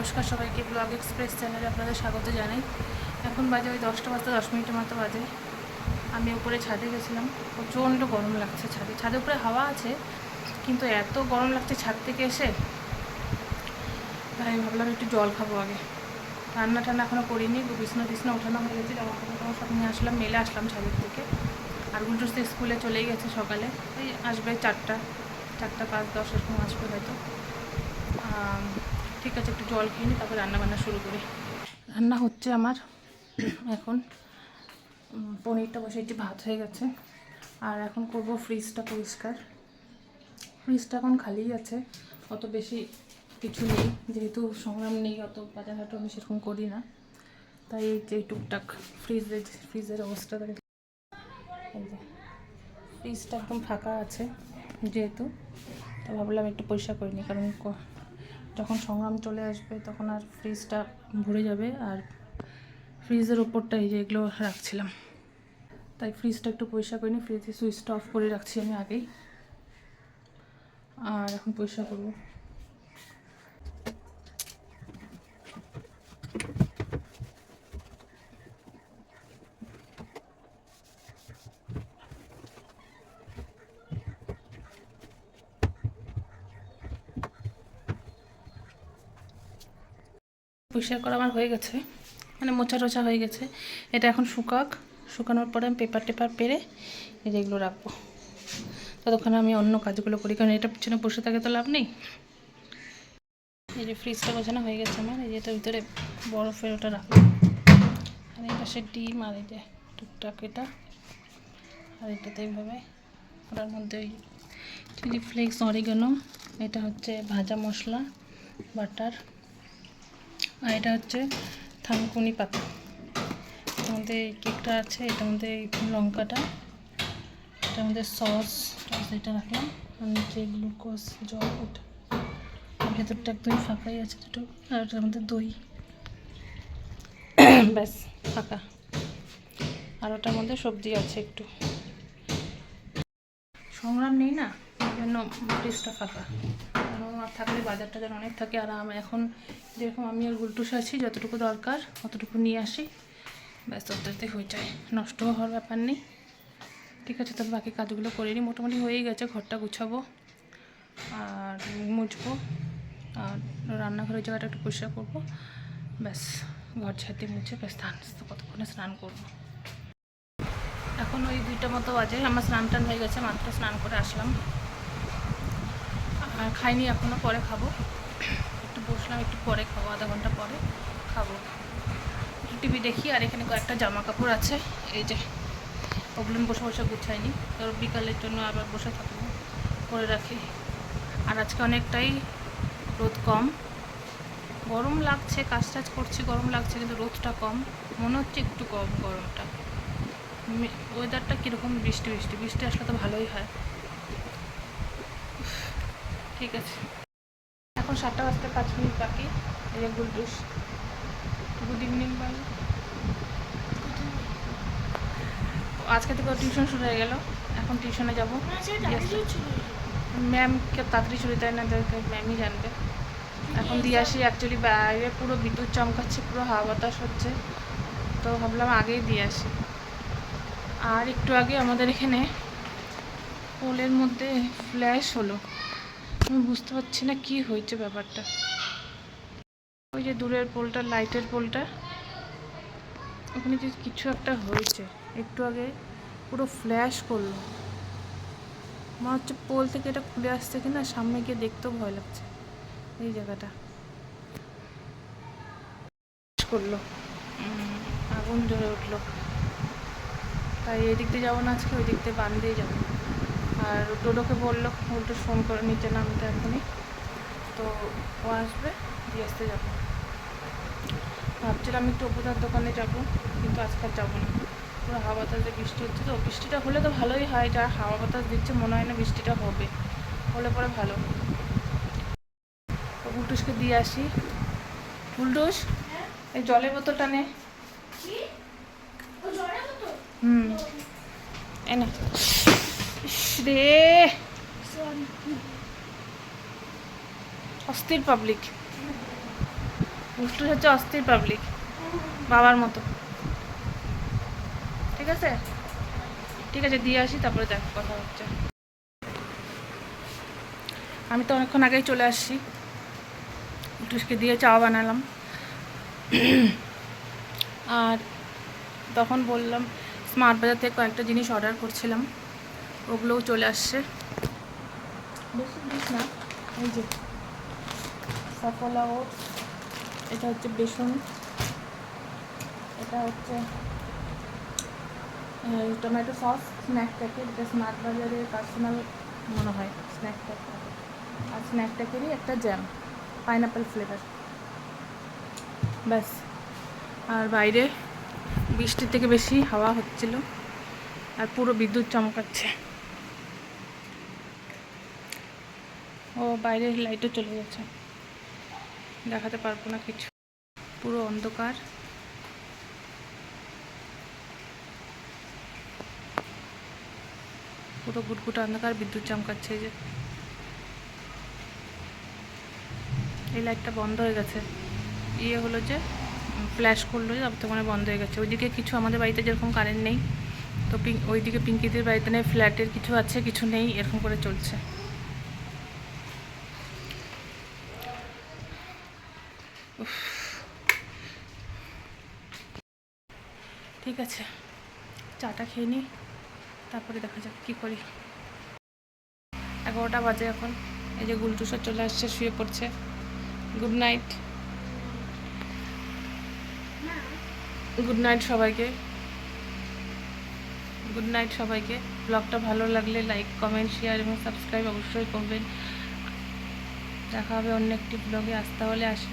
নমস্কার সবাইকে, blog express চ্যানেলে আপনাদের স্বাগত জানাই। এখন বাজে ওই দশটা বাজতে দশ মিনিটের মতো বাজে। আমি উপরে ছাদে গেছিলাম, প্রচণ্ড গরম লাগছে ছাদে। ছাদে উপরে হাওয়া আছে, কিন্তু এত গরম লাগছে ছাদ থেকে এসে। তাই ভাবলাম একটু জল খাব আগে। রান্না টান্না এখনও করিনি, বিছনা টিছনা ওঠানো হয়ে গেছে, জামা কাপড় সব নিয়ে আসলাম, মেলে আসলাম ছাদের থেকে। আর গুলটুস স্কুলে চলেই গেছে সকালে ওই আসবে চারটা চারটা পাঁচ, দশ, এরকম আসবে হয়তো। ঠিক আছে, একটু জল খেয়ে নিই তারপর রান্না বান্না শুরু করি। রান্না হচ্ছে আমার, এখন পনিরটা বসেছি ভাত হয়ে গেছে। আর এখন করব ফ্রিজটা পরিষ্কার। ফ্রিজটা এখন খালিই আছে, অত বেশি কিছু নেই, যেহেতু সংগ্রাম নেই, অত বাজারঘাটও আমি সেরকম করি না। তাই যে টুকটাক ফ্রিজের ফ্রিজের অবস্থা যে ফ্রিজটা একদম ফাঁকা আছে, যেহেতু। তো ভাবলাম একটু পরিষ্কার করে নিই, কারণ যখন সংগ্রাম চলে আসবে, তখন আর ফ্রিজটা ভরে যাবে। আর ফ্রিজের ওপরটা এই যে এগুলো রাখছিলাম। তাই ফ্রিজটা একটু পরিষ্কার করিনি ফ্রিজে সুইচটা অফ করে রাখছি আমি আগেই। আর এখন পরিষ্কার করব। পরিষ্কার করা আমার হয়ে গেছে। মানে মোচা টোচা হয়ে গেছে। এটা এখন শুকাক। শুকানোর পরে আমি পেপার টেপার পেরে এগুলো রাখব। ততক্ষণে আমি অন্য কাজগুলো করি। কারণ এটা পিছনে বসে থাকে তো লাভ নেই। এই যে ফ্রিজটা গোছানো হয়ে গেছে আমার। এই যে এটার ভিতরে বরফের ওটা রাখব আর এই পাশে ডিম আর এই যে টুকটাক এটা। আর এটাতে এইভাবে ওটার মধ্যে ওই চিলি ফ্লেক্স, অরিগানো, এটা হচ্ছে ভাজা মশলা, বাটার। আর এটা হচ্ছে থানকুনি পাতা। এটার মধ্যে কেকটা আছে, এটার মধ্যে লঙ্কাটা, এটার মধ্যে সস এটা রাখলাম নিচে গ্লুকোজ, জল, ওটা। ভেতরটা একদমই ফাঁকাই আছে দুটো, আর এটার মধ্যে দই। ব্যাস, ফাঁকা। আর ওটার মধ্যে সবজি আছে একটু। সংগ্রাম নেই না? জন্য ফাঁকা। আমার থাকলে বাজার টাজার অনেক থাকে আর আমি এখন যেরকম আমি আর গুলটুস আছি, যতটুকু দরকার অতটুকু নিয়ে আসি। ব্যাস ওটাতে হয়ে যায়। নষ্ট হওয়ার ব্যাপার নেই। ঠিক আছে তবে বাকি কাজগুলো করে নিই মোটামুটি হয়েই গেছে, ঘরটা গুছাবো আর মুছবো আর রান্নাঘরের জায়গাটা একটু পরিষ্কার করব। ব্যাস, ঘর ছাতে মুছে ব্যাস স্নান কতক্ষণে স্নান করব। এখন ওই দুইটা মতো বাজে, আমার স্নান টান হয়ে গেছে, মাত্র স্নান করে আসলাম। আর খাইনি এখনও পরে খাব। একটু বসলাম, একটু পরে খাব, আধা ঘণ্টা পরে খাব। টিভি দেখি, আর এখানে কয়েকটা জামা কাপড় আছে। এই যে, ওগুলো বসে বসে গুছাইনি। তো বিকালের জন্য আবার বসে থাকব করে রাখি। আর আজকে অনেকটাই রোদ কম। গরম লাগছে কাজ টাজ করছি, গরম লাগছে, কিন্তু রোদটা কম। মনে হচ্ছে একটু কম গরমটা। ওয়েদারটা কীরকম বৃষ্টি বৃষ্টি। বৃষ্টি আসলে তো ভালোই হয়। ঠিক আছে। এখন সাতটা বাজতে পাঁচ মিনিট বাকি এই যে গুলটুস গুড ইভিনিং বাই। আজকে থেকে টিউশন শুরু হয়ে গেল এখন টিউশনে যাব। ম্যামকে তাড়াতাড়ি ছুটি দেয় না ম্যামই জানবে। এখন দিয়ে আসি অ্যাকচুয়ালি বাইরে পুরো বিদ্যুৎ চমকাচ্ছে পুরো হাওয়া বাতাস হচ্ছে। তো ভাবলাম আগেই দিয়ে আসি। আর একটু আগে আমাদের এখানে পোলের মধ্যে ফ্ল্যাশ হলো। আমি বুঝতে পারছি না কি হয়েছে ব্যাপারটা। ওই যে দূরের পোলটা লাইটের পোলটা, ওখানে যে কিছু একটা হয়েছে। একটু আগে পুরো ফ্ল্যাশ করল। মনে হচ্ছে পোল থেকে এটা খুলে আসছে কিনা, সামনে গিয়ে দেখতেও ভয় লাগছে। এই জায়গাটা। করল। আগুন জ্বলে উঠল। তাই এই দিক দিয়ে যাব না আজকে ওই দিক দিয়ে বান দিয়ে যাব। আর টোটোকে বলল উল্টো ফোন করে নিচে নামতে এখনই। তো ও আসবে দিয়ে আসতে যাব। ভাবছিলাম একটু অপুদার দোকানে যাব কিন্তু আজকে আর যাব না। পুরো হাওয়া বাতাসে বৃষ্টি হচ্ছে তো বৃষ্টিটা হলে তো ভালোই হয় যা হাওয়া বাতাস দিচ্ছে মনে হয় না বৃষ্টিটা হবে। হলে পরে ভালো। তো উল্টুসকে দিয়ে আসি। উল্টুস এই জলের বোতলটা নে। হুম। এই না। ইস রে অস্থির পাবলিক উল্টু হচ্ছে অস্থির পাবলিক বাবার মতো। ঠিক আছে? ঠিক আছে, দিয়ে আসি, তারপরে দেখ, কথা হচ্ছে। আমি তো অনেকক্ষণ আগেই চলে আসছি। টুসকে দিয়ে চা বানালাম। আর তখন বললাম স্মার্ট বাজার থেকে কয়েকটা জিনিস অর্ডার করছিলাম। ওগুলোও চলে আসছে। বেশি জিনিস না এই যে সফলা ওটস এটা হচ্ছে বেসন এটা হচ্ছে টমেটো সস স্ন্যাক প্যাকেট এটা স্মার্ট বাজারের পার্সোনাল মনে হয় স্ন্যাক প্যাকেট। আর স্ন্যাক প্যাকেটই একটা জ্যাম পাইনাপেল ফ্লেভার ব্যাস। আর বাইরে বৃষ্টির থেকে বেশি হাওয়া হচ্ছিল আর পুরো বিদ্যুৎ চমকাচ্ছে। ও বাইরের লাইটও চলে যাচ্ছে দেখাতে পারব না কিছু। পুরো অন্ধকার। পুরো গুটগুটো অন্ধকার, বিদ্যুৎ চমকাচ্ছে যে। এই লাইটটা বন্ধ হয়ে গেছে। ইয়ে হলো যে ফ্ল্যাশ করল যে তখন বন্ধ হয়ে গেছে। ওইদিকে কিছু আমাদের বাড়িতে যেরকম কারেন্ট নেই, তো পিঙ্ক ওইদিকে পিঙ্কিদের বাড়িতে নেই ফ্ল্যাটের কিছু আছে, কিছু নেই, এরকম করে চলছে। ঠিক আছে। চাটা খেয়ে নিই তারপরে দেখা যাক কী করি। এগারোটা বাজে এখন, এই যে গুলটুসা চলে আসছে, শুয়ে পড়ছে। গুড নাইট গুড নাইট সবাইকে। গুড নাইট সবাইকে। ব্লগটা ভালো লাগলে লাইক কমেন্ট শেয়ার এবং সাবস্ক্রাইব অবশ্যই করবেন। দেখা হবে অন্য একটি ব্লগে আসতে হলে আসি।